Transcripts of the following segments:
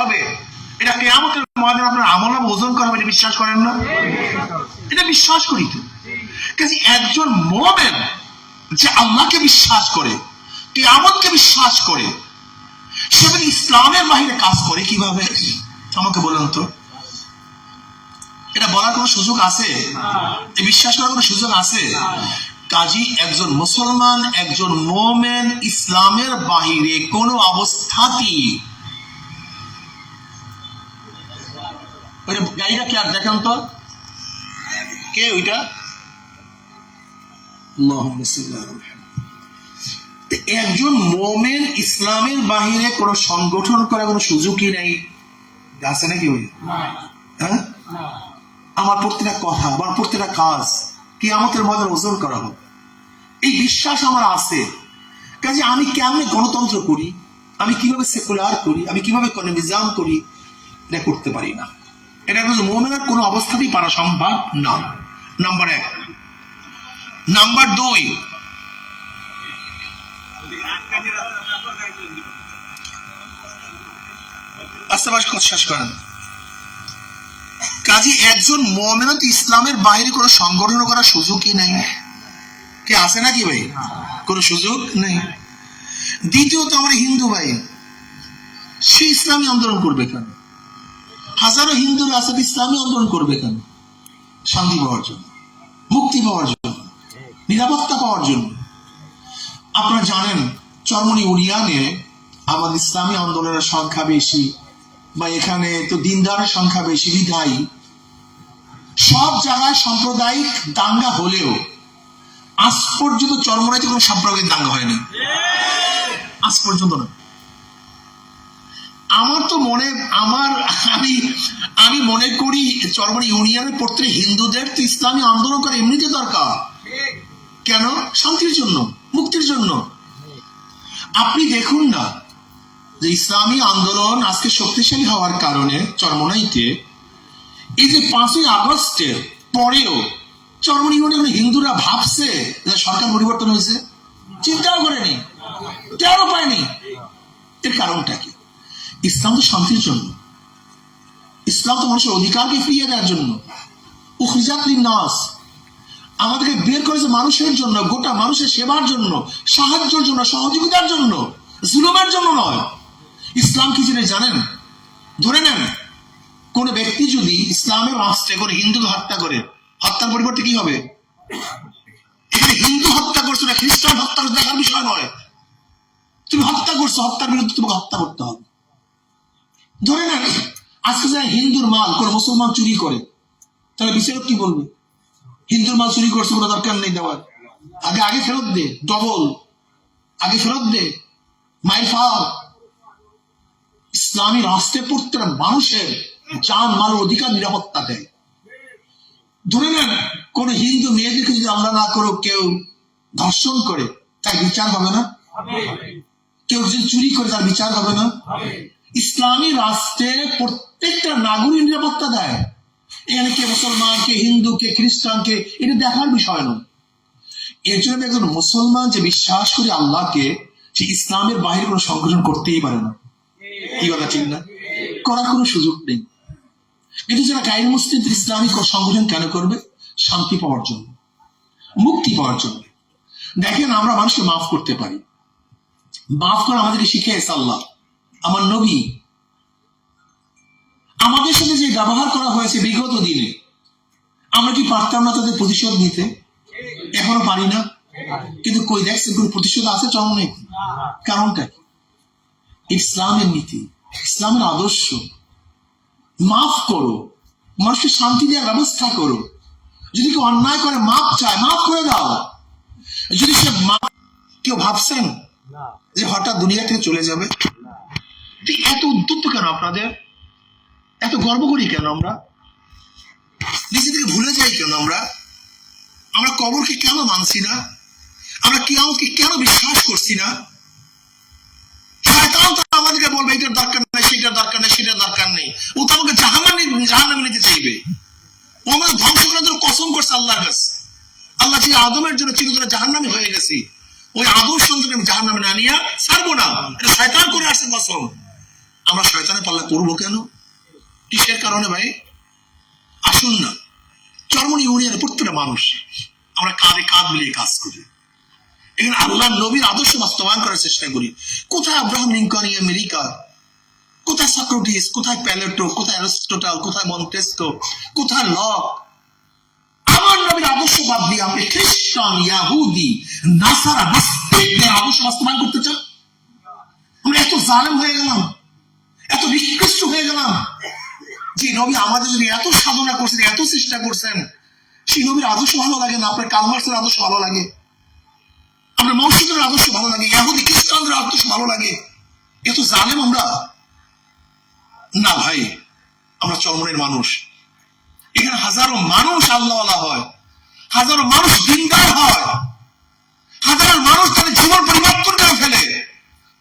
হবে। এটা কেয়ামতের ময়দানে আপনার আমল নামা ওজন করা হবে, এটা বিশ্বাস করেন না? এটা বিশ্বাস করি তো। কাজে একজন মোমেন যে আল্লাহকে বিশ্বাস করে, কেয়ামতকে বিশ্বাস করে, সে যদি ইসলামের বাহিরে কাজ করে কীভাবে? আমাকে বলেন তো। এটা বলার কোনো সুযোগ আছে? এই বিশ্বাস করার কোনো সুযোগ আছে? কাজী, একজন মুসলমান, একজন মোমেন ইসলামের বাহিরে কোনো অবস্থাতেই ওইটা গাড়িটা কে আর দেখান তো? কে ওইটা। একজন মোমেন ইসলামের বাহিরে কোনো সংগঠন করার কোনো সুযোগই নেই। আছে নাকি ওই? হ্যাঁ? আমার প্রতিটা কথা আমার প্রতিটা কাজ কি আমাদের মধ্যে ওজন করা হোক। এই বিশ্বাস আমার আছে। কাজে আমি কেমনে গণতন্ত্র করি? আমি কীভাবে সেকুলার করি? আমি কীভাবে কমিউনিজম করি? এটা করতে পারি না। এটা কিন্তু মোমেনের কোনো অবস্থাতেই পারা সম্ভব না নাম্বার এক। নাম্বার দুই। আস্তে কথা শেষ করেন। কাজী, একজন মোমেনত ইসলামের বাইরে কোনো সংগঠন করার সুযোগই নেই? কে আছে নাকি ভাই? কোনো সুযোগ নেই। দ্বিতীয়ত আমরা হিন্দু ভাই, সে ইসলামী আন্দোলন করবে কেন? হাজারো হিন্দু আছে ইসলামী আন্দোলন করবে কেন? শান্তি পাওয়ার জন্য, মুক্তি পাওয়ার জন্য, নিরাপত্তা পাওয়ার জন্য। আপনারা জানেন, চরমনি উড়িয়ানে আমাদের ইসলামী আন্দোলনের সংখ্যা বেশি বা এখানে তো দিনদারের সংখ্যা বেশি বিধায়ী সব জায়গায় সাম্প্রদায়িক দাঙ্গা হলেও আজ পর্যন্ত চরমনাইতে কোনো সাম্প্রদায়িক দাঙ্গা হয়নি। আজ পর্যন্ত না আমার তো মনে, আমার, আমি আমি মনে করি চরমনি ইউনিয়নের প্রত্যেক হিন্দুদের তো ইসলামী আন্দোলন করা এমনিতে দরকার। কেন? শান্তির জন্য, মুক্তির জন্য। আপনি দেখুন না যে ইসলামী আন্দোলন আজকে শক্তিশালী হওয়ার কারণে চরমনাইতে এই যে পাঁচই আগস্টের পরেও চরমনি ইউনিয়নে হিন্দুরা ভাবছে যে সরকার পরিবর্তন হয়েছে? চিন্তাও করেনি, টেরও পায়নি। এর কারণটা ইসলাম তো শান্তির জন্য। ইসলাম তো মানুষের অধিকারকে ফিরিয়ে দেওয়ার জন্য। উখরিজাত নাস আমাদেরকে বের করেছে মানুষের জন্য, গোটা মানুষের সেবার জন্য, সাহায্যের জন্য, সহযোগিতার জন্য, জুলুমের জন্য নয়। ইসলাম কি জিনিস জানেন? ধরে নেন, কোন ব্যক্তি যদি ইসলামের রাষ্ট্রে করে হিন্দুকে হত্যা করে, হত্যার পরিবর্তে কি হবে? এখানে হিন্দু হত্যা করছ না, খ্রিস্টান হত্যা দেখার বিষয় নয়। তুমি হত্যা করছ, হত্যার বিরুদ্ধে তোমাকে হত্যা করতে হবে। ধরে নেন আজকে যারা হিন্দুর মাল কোন মুসলমান চুরি করে তাহলে বিচারক কি বলবে? হিন্দুর মাল চুরি করছে কোনো দরকার নেই দেওয়ার। আগে আগে ফেরত দে ডবল আগে ফেরত দে মাই ফার ইসলামী রাষ্ট্রে প্রত্যেক মানুষের যান মাল অধিকার নিরাপত্তা দেয়। ধরে নেন কোন হিন্দু মেয়েদেরকে যদি আমরা না করো কেউ ধর্ষণ করে তার বিচার হবে না? কেউ যদি চুরি করে তার বিচার হবে না? ইসলামী রাষ্ট্রে প্রত্যেকটা নাগরিক নিরাপত্তা দেয়। এখানে কে মুসলমান, কে হিন্দু, কে খ্রিস্টান, কে, এটা দেখার বিষয় নয়। এর জন্য একজন মুসলমান যে বিশ্বাস করে আল্লাহকে, সে ইসলামের বাহিরে কোনো সংগঠন করতেই পারে না। কি কথা, ঠিক না? করার কোনো সুযোগ নেই। কিন্তু যারা গাইর মুসলিম ইসলামী সংগঠন কেন করবে? শান্তি পাওয়ার জন্য। মুক্তি পাওয়ার জন্য। দেখেন, আমরা মানুষকে মাফ করতে পারি। মাফ করা আমাদেরকে শিখিয়েছে আল্লাহ। আমার নবী। আমাদের সাথে যে ব্যবহার করা হয়েছে বিগত দিনে আমরা কি পারতাম না তাদের প্রতিশোধ নিতে? এখনও পারি না। কিন্তু কই দেখছেন কোন প্রতিশোধ আছে চরম নেই কারণটা কি? ইসলামের নীতি ইসলামের আদর্শ। মাফ করো। মানুষকে শান্তি দেওয়ার ব্যবস্থা করো। যদি কেউ অন্যায় করে মাফ চায় মাফ করে দাও। যদি সে মাফ কেউ ভাবছেন যে হঠাৎ দুনিয়া থেকে চলে যাবে? এত উদ্যুত কেন আপনাদের? এত গর্ব করি কেন আমরা? নিজেদেরকে ভুলে যাই কেন আমরা? আমরা কবরকে কেন মানছি না? আমরা কিয়ামতকে কেন বিশ্বাস করছি না? শয়তান তো আমাদেরকে বলবে, এটার দরকার নেই, সেটার দরকার নেই, সেটার দরকার নেই। ও তো আমাকে জাহান্নামে জাহান্নামে নিতে চাইবে। ও আমাদের ধ্বংস করার জন্য কসম করছে আল্লাহর কাছে। আল্লাহ যে আদমের জন্য চিরতরে জাহান্নামে হয়ে গেছি, ওই আদম সন্তান আমি জাহান্নামে না নিয়ে ছাড়বো না। এটা শয়তান করে আসছে কসম। আমরা শয়তানের পাল্লা পড়ব কেন? কিসের কারণে ভাই? আসুন না। চরমনি ইউনিয়নের প্রত্যেকটা মানুষ আমরা কাঁধে কাঁধ মিলিয়ে কাজ করি। এখানে আল্লাহ নবীর আদর্শ বাস্তবায়ন করার চেষ্টা করি। কোথায় আব্রাহাম লিঙ্কন আমেরিকা? কোথায় সক্রেটিস? কোথায় প্যালেটো? কোথায় অ্যারিস্টোটাল? কোথায় মন্টেস্কো? কোথায় লক? আমার নবীর আদর্শ বাদ দিয়ে আপনি খ্রিস্টান, ইয়াহুদি, নাসারা বাস্তবায়ন করতে চান? আমরা এত জালেম হয়ে গেলাম। এত নিকৃষ্ট হয়ে গেলাম যে নবী আমাদের যদি এত সাধনা করছেন, এত চেষ্টা করছেন। সেই নবীর আদর্শ ভালো লাগে না? আপনার কালমার্সের আদর্শ ভালো লাগে? আপনার মৌসুমের আদর্শ ভালো লাগে? ইয়াহুদি খ্রিস্টানদের আদর্শ ভালো লাগে? এত জালেম আমরা? না ভাই, আমরা চরমনের মানুষ। এখানে হাজারো মানুষ আল্লাহ হয়। হাজারো মানুষ দিনদার হয়। হাজারো মানুষ তাদের জীবন পরিবর্তন করে ফেলে।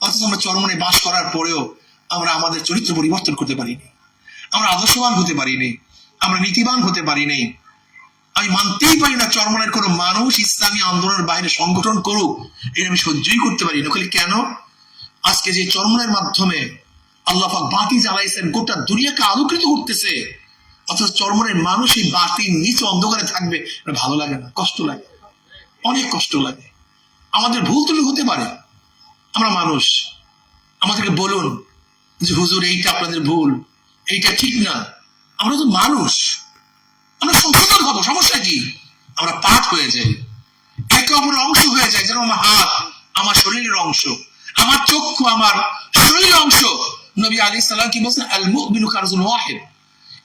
অথচ আমরা চরমনে বাস করার পরেও আমরা আমাদের চরিত্র পরিবর্তন করতে পারিনি। আমরা আদর্শবান হতে পারিনি। আমরা নীতিবান হতে পারিনি। আমি মানতেই পারি না চরমনের কোনো মানুষ ইসলামী আন্দোলনের বাইরে সংগঠন করুক। এটা আমি সহ্যই করতে পারি না কেন? আজকে যে চরমনের মাধ্যমে আল্লাহ পাক বাতি জ্বালাইছেন, গোটা দুনিয়াকে আলোকিত করতেছে। অথচ চরমনের মানুষ এই বাতির নিচে অন্ধকারে থাকবে ভালো লাগে না, কষ্ট লাগে। অনেক কষ্ট লাগে। আমাদের ভুল ত্রুটি হতে পারে। আমরা মানুষ। আমাদেরকে বলুন যে, হুজুর, এইটা আপনাদের ভুল। এইটা ঠিক না। আমরা তো মানুষ। আমরা সংশোধন হব সমস্যা কি? আমরা পাঠ হয়ে যাই। একে অপরের অংশ হয়ে যায় যেন আমার হাত আমার শরীরের অংশ, আমার চক্ষু আমার শরীরের অংশ। নবী আলী সাল্লাম কি বলছেন? আল মুমিনু কারজুল ওয়াহিদ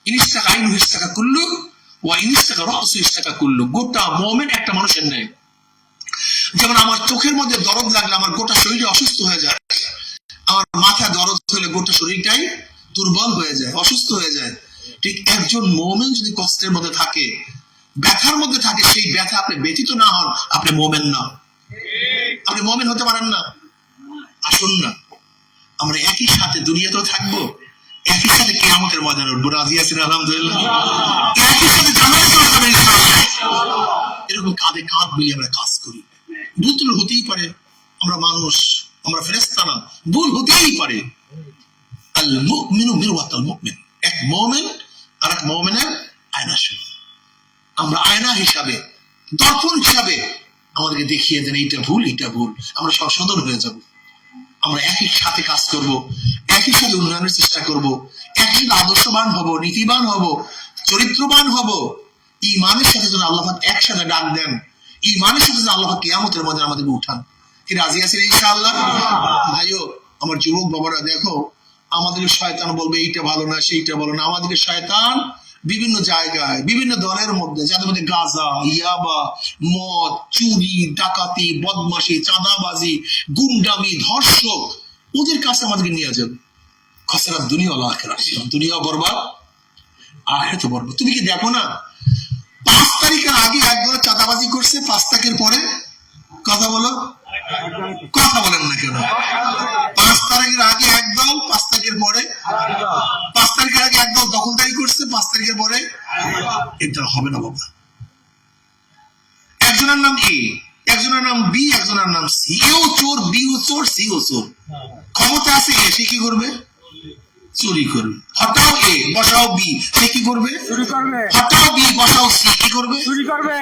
ইনিস্তাকা আইনু ইস্তাকা কুল্লু ওয়া ইনিস্তাকা রাসু ইস্তাকা কুল্লু। গোটা মুমিন একটা মানুষের নেই যেমন আমার চোখের মধ্যে দরদ লাগলে আমার গোটা শরীরে অসুস্থ হয়ে যায়। আমার মাথায় দরদ হলে গোটা শরীরটাই দুর্বল হয়ে যায়, অসুস্থ হয়ে যায়। ঠিক একজন মোমেন যদি কষ্টের মধ্যে থাকে, ব্যথার মধ্যে থাকে, সেই ব্যথা আপনি ব্যথিত না হন, আপনি মোমেন না। আপনি মোমেন হতে পারেন না। আসুন না। আমরা একই সাথে দুনিয়াতেও থাকব, একই সাথে কেয়ামতের ময়দানে উঠবো। রাজি আছেন? আলহামদুলিল্লাহ। একই সাথে জানাই চলে এরকম কাঁধে কাঁধ মিলিয়ে আমরা কাজ করি। ভুল হতেই পারে। আমরা মানুষ আমরা ফেরেস্তা না, ভুল হতেই পারে। আল মিরওয়াতাল মুমিন এক মুমিন আর এক মুমিনের আয়না আমরা আয়না হিসাবে, দর্পণ হিসাবে আমাদেরকে দেখিয়ে দেন, এইটা ভুল এইটা ভুল, আমরা হয়ে যাব। আমরা একই সাথে কাজ করব, একই সাথে উন্নয়নের চেষ্টা করব, একই সাথে আদর্শবান হব, নীতিবান হব, চরিত্রবান হব। ইমানের সাথে যেন আল্লাহ একসাথে ডাক দেন, ইমানের সাথে যেন আল্লাহ কিয়ামতের মধ্যে আমাদেরকে উঠান। কি রাজি আছেন ইনশাআল্লাহ? ভাইও আমার যুবক বাবারা, দেখো, আমাদের শয়তান বলবে, এইটা ভালো না, সেইটা ভালো না। আমাদেরকে শয়তান বিভিন্ন জায়গায়, বিভিন্ন দলের মধ্যে, যাদের মধ্যে গাঁজা, ইয়াবা, মদ, চুরি, ডাকাতি, বদমাশি, চাঁদাবাজি, গুন্ডামি, ধর্ষক, ওদের কাছে আমাদেরকে নিয়ে যাবে খসরা দুনিয়া আখেরা দুনিয়া বরবাদ আখের তো বরবাদ। তুমি কি দেখো না, পাঁচ তারিখের আগে একবার চাঁদাবাজি করছে, পাঁচ তারিখের পরে? কথা বলো। কথা বলেন না কেন? পাঁচ তারিখের আগে একদল পাঁচ তারিখের পরে? পাঁচ তারিখের আগে একদল দখলদারি করছে পাঁচ তারিখের পরে? এটা হবে না বাবা। একজনের নাম এ একজনের নাম বি একজনের নাম সি। এও চোর বি ও চোর সি ও চোর। ক্ষমতা আছে এ সে কি করবে? চুরি করবে। হটাও এ বসাও বি সে কি করবে? চুরি করবে। হটাও বি বসাও সি কি করবে? চুরি করবে।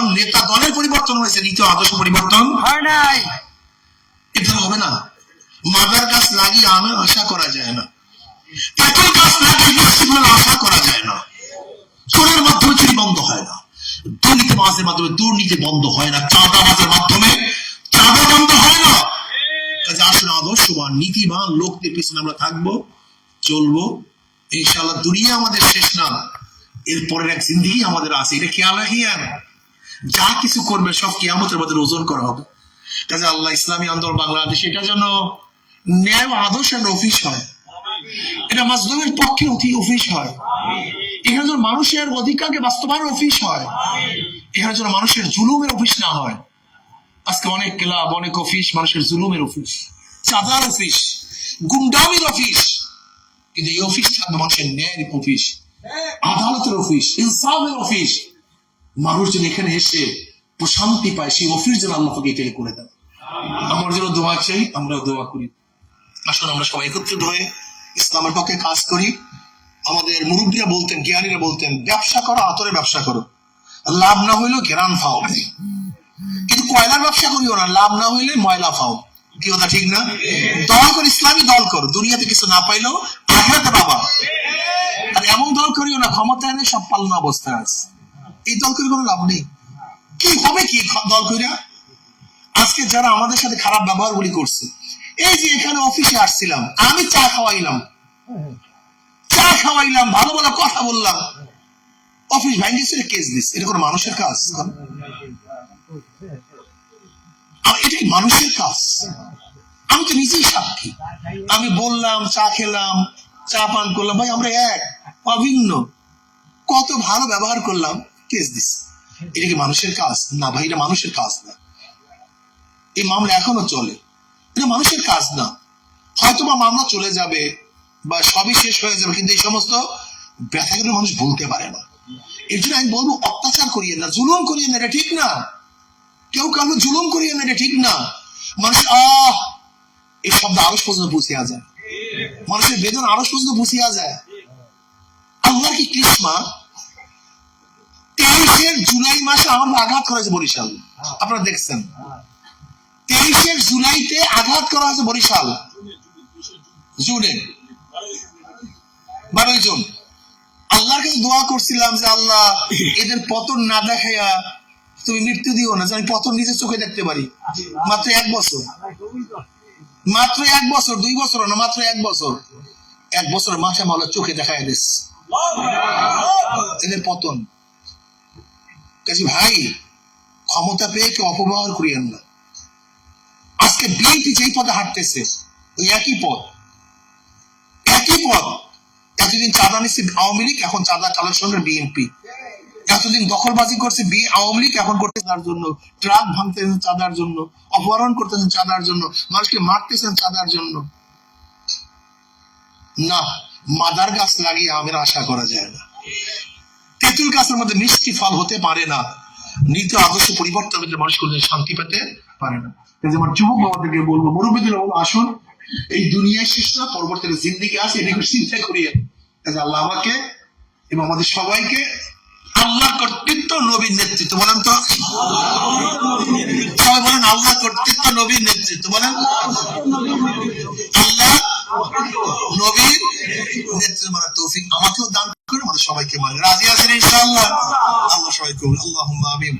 কারণ নেতা দলের পরিবর্তন হয়েছে, নীতি আদর্শ পরিবর্তন হয় নাই। এটা হবে না। মাদার গাছ লাগিয়ে আমের আশা করা যায় না। তেঁতুল গাছ লাগিয়ে বৃষ্টি ফলের আশা করা যায় না। চোরের মাধ্যমে চুরি বন্ধ হয় না। দুর্নীতি মাসের মাধ্যমে দুর্নীতি বন্ধ হয় না। চাঁদা বাজের মাধ্যমে চাঁদা বন্ধ হয় না। কাজে আসুন আদর্শবান, নীতিবান লোকদের পিছনে আমরা থাকব, চলবো। ইনশাআল্লাহ দুনিয়া আমাদের শেষ না। এরপরের এক জিন্দিগি আমাদের আছে। এটা খেয়াল রাখিয়েন যা কিছু করবে সব কিয়ামতের মধ্যে ওজন করা হবে। কাজে আল্লাহ ইসলামী আন্দোলন বাংলাদেশ এটা যেন ন্যায় ও আদর্শের অফিস হয়। এটা মাজলুমের পক্ষে অফিস হয়। এখানে যেন মানুষের অধিকারকে বাস্তবায়নের অফিস হয়। এখানে যেন মানুষের জুলুমের অফিস না হয়। আজকে অনেক ক্লাব, অনেক অফিস মানুষের জুলুমের অফিস চাঁদার অফিস গুন্ডামির অফিস কিন্তু এই অফিস থাকবে মানুষের ন্যায়ের অফিস আদালতের অফিস ইনসাফের অফিস মানুষ যেন এখানে এসে প্রশান্তি পায়, সেই অফিস যেন আল্লাহ এটাকে করে দেন আমার জন্য দোয়া চাই আমরা দোয়া করি। আসুন, আমরা সবাই একত্রিত হয়ে ইসলামের পক্ষে কাজ করি। আমাদের মুরব্বীরা বলতেন, জ্ঞানীরা বলতেন, ব্যবসা করো, আতরে ব্যবসা করো। লাভ না হইলেও ঘেরান ফাও। কিন্তু কয়লার ব্যবসা করিও না, লাভ না হইলে ময়লা ফাও। কি কথা, ঠিক না? দল কর, ইসলামী দল করো। দুনিয়াতে কিছু না পাইলেও আখেরাতে বাবা আর এমন দল করিও না ক্ষমতা এনে সব পালন অবস্থায় আছে। এই দল করে কোনো লাভ নেই। কি হবে কি দল কইরা? আজকে যারা আমাদের সাথে খারাপ ব্যবহার গুলি করছে, এই যে এখানে অফিসে আসছিলাম, আমি চা খাওয়াইলাম। চা খাওয়াইলাম, ভালো ভালো কথা বললাম। অফিস ভাঙ্গিছে, কেস দিস এটা কোনো মানুষের কাজ এটাই মানুষের কাজ। আমি তো নিজেই সাক্ষী। আমি বললাম, চা খেলাম, চা পান করলাম। ভাই, আমরা এক, অভিন্ন। কত ভালো ব্যবহার করলাম। কেস দিস এটা কি মানুষের কাজ? না ভাই, এটা মানুষের কাজ না। এই মামলা এখনও চলে। এটা মানুষের কাজ না। হয়তো বা মামলা চলে যাবে বা সবই শেষ হয়ে যাবে, কিন্তু এই সমস্ত ব্যথাগুলো মানুষ বলতে পারে না। এর জন্য আমি বলব, অত্যাচার করিয়ে না, জুলুম করিয়ে না, এটা ঠিক না। কেউ কারও জুলুম করিয়ে না, এটা ঠিক না। মানুষ, আহ! এই শব্দ আরস পর্যন্ত বুঝিয়া যায়। মানুষের বেদন আরস পর্যন্ত বুঝিয়া যায়। আল্লাহ কি কৃষ্মা? তেইশের জুলাই মাসে আমার আঘাত করা হয়েছে বরিশাল। আপনারা দেখছেন। তেইশের জুলাইতে আঘাত করা হয়েছে বরিশাল। জুনে। বারোই জুন। আল্লাহর কাছে দোয়া করছিলাম যে, আল্লাহ, এদের পতন না দেখাইয়া তুমি মৃত্যু দিও না যে আমি পতন নিজের চোখে দেখতে পারি। মাত্র এক বছর। মাত্র এক বছর, দুই বছর না, মাত্র এক বছর। এক বছর মাথা মালা চোখে দেখায় দিস। এদের পতন। কাজে ভাই, ক্ষমতা পেয়ে কেউ অপব্যবহার করিয়েন না। আজকে বিএনপি যেই পদে হাঁটতেছে, ওই একই পদ। একই পদ। এতদিন চাঁদা নিচ্ছে আওয়ামী লীগ, এখন চাঁদা কালেকশনের বিএনপি। এতদিন দখলবাজি করছে বি আওয়ামী লীগ, এখন করতে তার জন্য। ট্রাক ভাঙতেছেন চাঁদার জন্য, অপহরণ করতেছেন চাঁদার জন্য, মানুষকে মারতেছেন চাঁদার জন্য। না, মাদার গাছ লাগিয়ে আমের আশা করা যায় না। তেঁতুল গাছের মধ্যে মিষ্টি ফল হতে পারে না। নীতি আদর্শ পরিবর্তন হলে মানুষ কোনো শান্তি পেতে পারে না। যে আমার যুবক বাবাদেরকে বলব মুরব্বীদের বলব, আসুন। এই দুনিয়ায় শেষ না, পরবর্তীতে জিন্দিগি আছে এটাকে চিন্তা করিয়ে। কাজে আল্লাহ আমাকে এবং আমাদের সবাইকে আল্লাহ কর্তৃত্ব নবীর নেতৃত্ব, বলেন তো। সবাই বলেন, আল্লাহ কর্তৃত্ব নবীর নেতৃত্ব, বলেন। আল্লাহ নবীর নেতৃত্ব মানে তৌফিক, আমাকেও দান করে আমাদের সবাইকে মানে রাজি আছেন ইনশাআল্লাহ? আল্লাহ সবাইকে আল্লাহ আমিন।